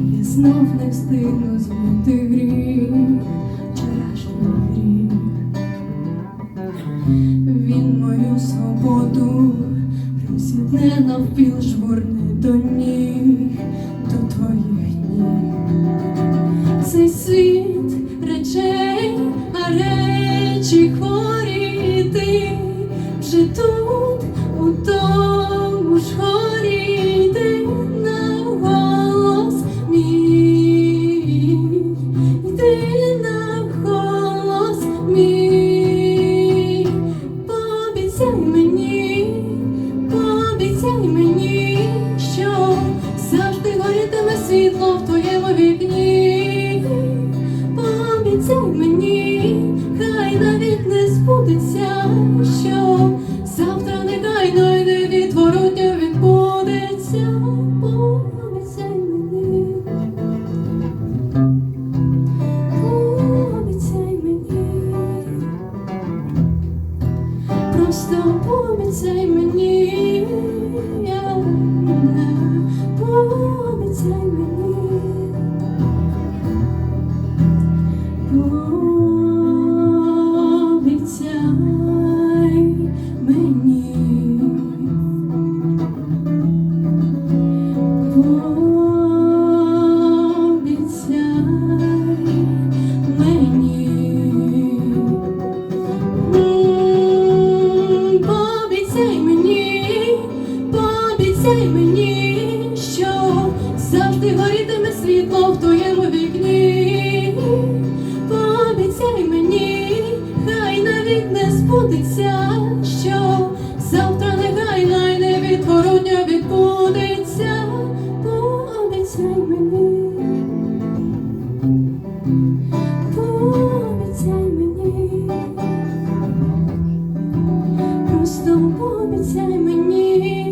і я знов не встигну змити гріх, вчорашній гріх. Він мою свободу розітне навпіл жбурне до ні. Обіцяй Просто пообіцяй мені, пообіцяй мені. мені.